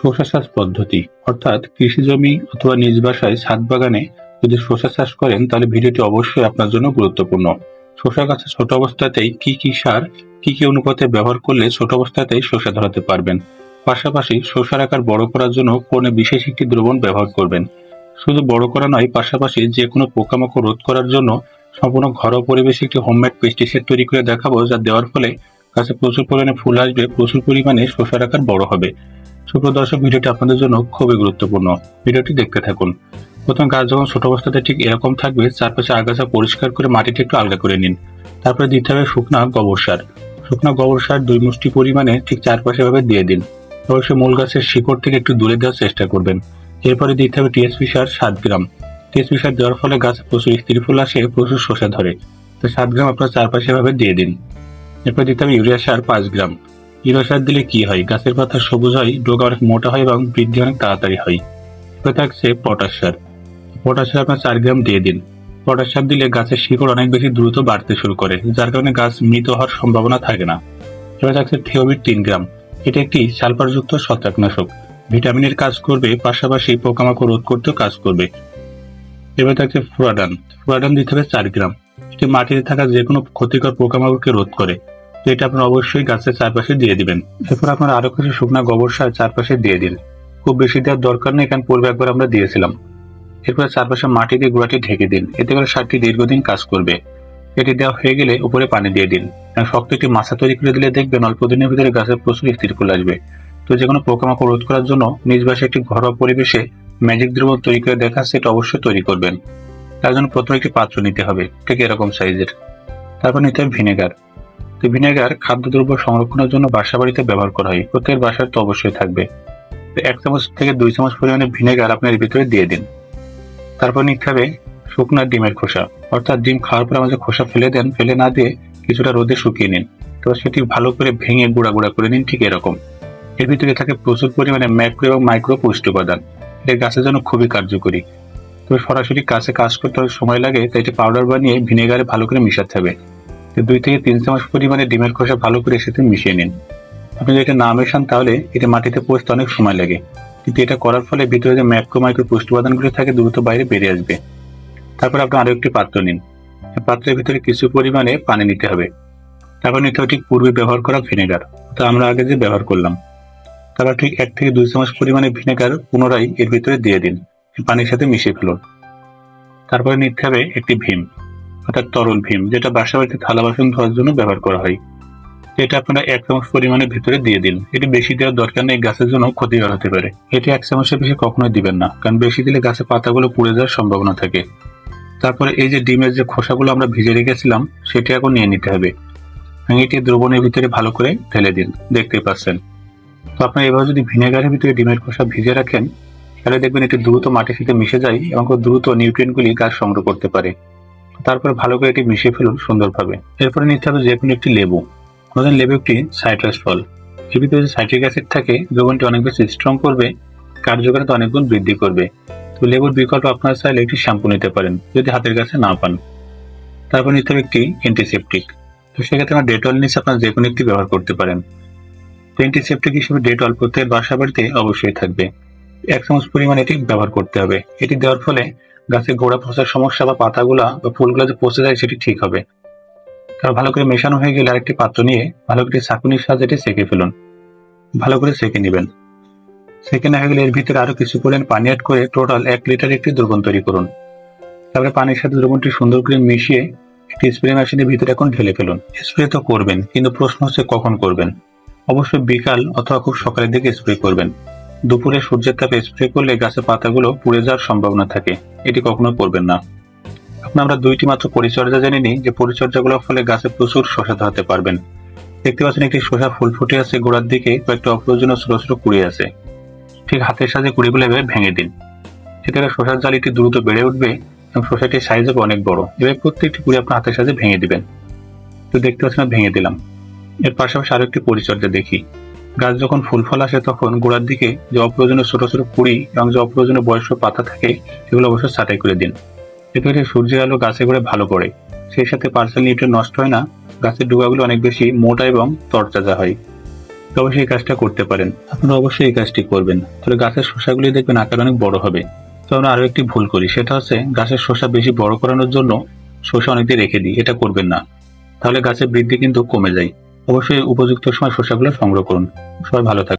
শসা চাষ পদ্ধতি, অর্থাৎ কৃষি জমি অথবা নিজ বাসায় ছাদ বাগানে যদি শসা চাষ করেন, তাহলে ভিডিওটি অবশ্যই আপনার জন্য গুরুত্বপূর্ণ। শসা গাছে ছোট অবস্থাতেই কি কি সার, কি কি অনুপাতে ব্যবহার করলে ছোট অবস্থাতেই শসা ধরাতে পারবেন? পাশাপাশি শসার আকার বড় করার জন্য কোন বিশেষ একটি দ্রবণ ব্যবহার করবেন। শুধু বড় করা নয়, পাশাপাশি যে কোনো পোকামাকড় রোধ করার জন্য সম্পূর্ণ ঘরোয়া পরিবেশে একটি হোমমেড পেস্টিসাইড তৈরি করে দেখাবো, যা দেওয়ার ফলে গাছে প্রচুর পরিমাণে ফুল আসবে, প্রচুর পরিমাণে শসার আকার বড় হবে। সুপ্রিয় দর্শক ভিডিওটি আপনাদের জন্য খুবই গুরুত্বপূর্ণ। ভিডিওটি দেখতে থাকুন। প্রথম গাছ যখন ছোট অবস্থাতে ঠিক এরকম থাকবে, চারপাশে আগাছা পরিষ্কার করে মাটিটি একটু আলগা করে নিন। তারপরে দিতে হবে শুকনা গোবর সার। শুকনা গোবর সার দুই মুষ্টি পরিমাণে ঠিক চারপাশে ভাবে দিয়ে দিন। অবশ্যই মূল গাছের শিকড় থেকে একটু দূরে দেওয়ার চেষ্টা করবেন। এরপরে দিতে হবে টিএসপি সার সাত গ্রাম। টিএসপি সার দেওয়ার ফলে গাছ প্রচুর স্ত্রী ফুল আসে, প্রচুর শসা ধরে। তো সাত গ্রাম আপনার চারপাশে ভাবে দিয়ে দিন। এরপর দিতে হবে ইউরিয়া সার পাঁচ গ্রাম। ইউরিয়া সার দিলে কি হয়? গাছের পাতা সবুজ হয় ডোগা অনেক মোটা হয় এবং বৃদ্ধি অনেক তাড়াতাড়ি হয়। এরপর থাকছে পটাশ সার। পটাশ আপনার চার গ্রাম দিয়ে দিন। পটাশ সার দিলে গাছের শিকড় অনেক বেশি দ্রুত বাড়তে শুরু করে, যার কারণে গাছ মৃত হওয়ার সম্ভাবনা থাকে না। এবার থাকছে থিওবিট তিন গ্রাম। এটা একটি সালফারযুক্ত ছত্রাকনাশক। ভিটামিনের কাজ করবে, পাশাপাশি পোকামাকড় রোধ করতেও কাজ করবে। এবার থাকছে ফুরাডান। ফুরাডান দিতে হবে চার গ্রাম। এটি মাটিতে থাকা যে কোনো ক্ষতিকর পোকামাকড়কে রোধ করে। এটা আপনার অবশ্যই গাছের চারপাশে দিয়ে দিবেন। এরপর আপনার আরও কিছু শুকনা গোবর সার চারপাশে দিয়ে দিন। খুব বেশি দেওয়ার দরকার নেই, কারণ পূর্বে একবার আমরা দিয়েছিলাম। এরপর চারপাশে মাটি দিয়ে গোড়াটি ঢেকে দিন। এতে করে সারটি দীর্ঘদিন কাজ করবে। এটি দেওয়া হয়ে গেলে উপরে পানি দিয়ে দিন। কারণ শক্ত একটি মাছা তৈরি করে দিলে দেখবেন অল্প দিনের ভিতরে গাছের প্রচুর স্থির ফুল আসবে। তো যে কোনো পোকামাকড় রোধ করার জন্য নিজ বাসায় একটি ঘরোয়া পরিবেশে ম্যাজিক দ্রবণ তৈরি করে দেখা সেটা অবশ্যই তৈরি করবেন। তার জন্য প্রথমে একটি পাত্র নিতে হবে, ঠিক এরকম সাইজের। তারপর নিতে হবে ভিনেগার। তো ভিনেগার খাদ্যদ্রব্য সংরক্ষণের জন্য বাসা বাড়িতে ব্যবহার করা হয়। প্রত্যেকের বাসায় তো অবশ্যই থাকবে। তো এক চামচ থেকে দুই চামচ পরিমাণে ভিনেগার আপনার ভিতরে দিয়ে দিন। তারপর নিতে হবে শুকনা ডিমের খোসা। অর্থাৎ ডিম খাওয়ার পর আমাদের খোসা ফেলে দেন। ফেলে না দিয়ে কিছুটা রোদে শুকিয়ে নিন। তো সেটি ভালো করে ভেঙে গুঁড়া গুঁড়া করে নিন, ঠিক এরকম। এর ভিতরে থাকে প্রচুর পরিমাণে ম্যাক্রো এবং মাইক্রো পুষ্টি উপাদান। এটা গাছের জন্য খুবই কার্যকরী। তবে সরাসরি কাছে কাজ করতে সময় লাগে, তাই এটি পাউডার বানিয়ে ভিনেগারে ভালো করে মিশাতে হবে। দুই থেকে তিন চামচ পরিমাণে ডিমের খোসা ভালো করে এর সাথে মিশিয়ে নিন। আপনি যদি এটা না মেশান তাহলে এটা মাটিতে পৌঁছতে অনেক সময় লাগে। কিন্তু এটা করার ফলে ভিতরে যে ম্যাক্রো মাইক্রো পুষ্টি উপাদানগুলো থাকে দ্রুত বাইরে বেরিয়ে আসবে। তারপর আপনি আরও একটি পাত্র নিন। পাত্রের ভিতরে কিছু পরিমাণে পানি নিতে হবে। তারপর নিতে হবে ঠিক পূর্বে ব্যবহার করা ভিনেগার। তো আমরা আগে যে ব্যবহার করলাম। তারপর ঠিক এক থেকে দুই চামচ পরিমাণে ভিনেগার পুনরায় এর ভিতরে দিয়ে দিন। পানির সাথে মিশিয়ে ফেলুন। তারপরে নিতে হবে একটি ভীম। অর্থাৎ তরল ভীম যেটা বাসা বাড়িতে থালা বাসন ধোয়ার জন্য ব্যবহার করা হয়। এটা আপনারা এক চামচ পরিমাণে ভিতরে দিয়ে দিন। এটি বেশি দেওয়ার দরকার নেই, গাছের জন্য ক্ষতিকর হতে পারে। এটি এক চামচের বেশি কখনোই দিবেন না, কারণ বেশি দিলে গাছের পাতাগুলো পুড়ে যাওয়ার সম্ভাবনা থাকে। তারপরে এই যে ডিমের যে খোসাগুলো আমরা ভিজে রেখেছিলাম, সেটি এখন নিয়ে নিতে হবে। এটি দ্রবণের ভিতরে ভালো করে ঢেলে দিন, দেখতে পাচ্ছেন। তো আপনার এবার যদি ভিনেগারের ভিতরে ডিমের খোসা ভিজে রাখেন, তাহলে দেখবেন এটি দ্রুত মাটির সাথে মিশে যায় এবং দ্রুত নিউট্রিয়েন্টগুলি গাছ সংগ্রহ করতে পারে। তারপরে ভালো করে এটি মিশিয়ে ফেলুন সুন্দরভাবে। এরপরে নিতে হবে যে কোনো একটি লেবু। আমাদের লেবু একটি সাইট্রাস ফল। এর ভিতরে সাইট্রিক অ্যাসিড থাকে, দ্রবণটি অনেক বেশি স্ট্রং করবে, কার্যকারিতা অনেক গুণ বৃদ্ধি করবে। তো লেবুর বিকল্প আপনারা চাইলে একটি শ্যাম্পু নিতে পারেন, যদি হাতের কাছে না পান। তারপর নিতে হবে একটি অ্যান্টিসেপটিক তো সেক্ষেত্রে আমার ডেটল নিচে আপনারা যে কোনো একটি ব্যবহার করতে পারেন। তো অ্যান্টিসেপটিক হিসেবে ডেটল প্রত্যেকের বাসা বাড়িতে অবশ্যই থাকবে। এক চামচ পরিমাণ এটি ব্যবহার করতে হবে। এটি দেওয়ার ফলে গাছের গোড়া পচার সমস্যা বা পাতাগুলা বা ফুলগুলো যে পচে যায় সেটি ঠিক হবে। তার ভালো করে মেশানো হয়ে গেলে আরেকটি পাত্র নিয়ে ভালো করে ছাঁকুনির সাহায্যে এটি সেঁকে ফেলুন। ভালো করে সেঁকে নেবেন। সেঁকে না গেলে এর ভিতরে আরও কিছু পরিমাণ পানি অ্যাড করে টোটাল এক লিটার একটি দ্রবণ তৈরি করুন। তারপরে পানির সাথে দ্রবণটি সুন্দর করে মিশিয়ে একটি স্প্রে মেশিনের ভিতরে এখন ঢেলে ফেলুন। স্প্রে তো করবেন, কিন্তু প্রশ্ন হচ্ছে কখন করবেন? অবশ্যই বিকাল অথবা খুব সকালের দিকে স্প্রে করবেন। দুপুরে সূর্যের তাপে স্প্রে করলে গাছের পাতাগুলো পুড়ে যাওয়ার সম্ভাবনা থাকে। এটি কখনো করবেন না। আমরা দুইটি মাত্র পরিচর্যা জেনে নিই যে পরিচর্যাগুলোর ফলে গাছে প্রচুর শসা ধরাতে পারবেন। দেখতে পাচ্ছেন একটি শসা ফুল ফুটে আছে গোড়ার দিকে, কয়েকটা অপ্রয়োজনীয় ছোট ছোট কুড়ি আছে। ঠিক হাতের সাথে কুড়িগুলো এভাবে ভেঙে দিন। সেক্ষেত্রে শসার জালিটি দ্রুত বেড়ে উঠবে এবং শসাটির সাইজ হবে অনেক বড়। এবার প্রত্যেকটি কুড়ি আপনার হাতের সাথে ভেঙে দিবেন। তো দেখতে পাচ্ছেন, ভেঙে দিলাম। এর পাশাপাশি আরও একটি পরিচর্যা দেখি। গাছ যখন ফুল ফল আসে তখন গোড়ার দিকে যে অপ্রয়োজনীয় ছোট ছোট কুড়ি এবং যে অপ্রয়োজনীয় বয়স্ক পাতা থাকে, সেগুলো অবশ্যই ছাঁটাই করে দিন। এক্ষেত্রে সূর্যের আলো গাছে করে ভালো পড়ে। সেই সাথে পার্সেল নিউট্রিয়েন্ট নষ্ট হয় না, গাছের ডুবাগুলো অনেক বেশি মোটা এবং তরতাজা হয়। তো অবশ্যই এই কাজটা করতে পারেন। আপনারা অবশ্যই এই কাজটি করবেন। তাহলে গাছের শসাগুলি দেখবেন আকার অনেক বড় হবে। তো আমরা আরও একটি ভুল করি। সেটা হচ্ছে গাছের শসা বেশি বড় করানোর জন্য শসা অনেকদিন রেখে দিই। এটা করবেন না। তাহলে গাছের বৃদ্ধি কিন্তু কমে যায়। অবশ্যই উপযুক্ত সময় শস্যগুলো সংগ্রহ করুন। সবাই ভালো থাকবেন।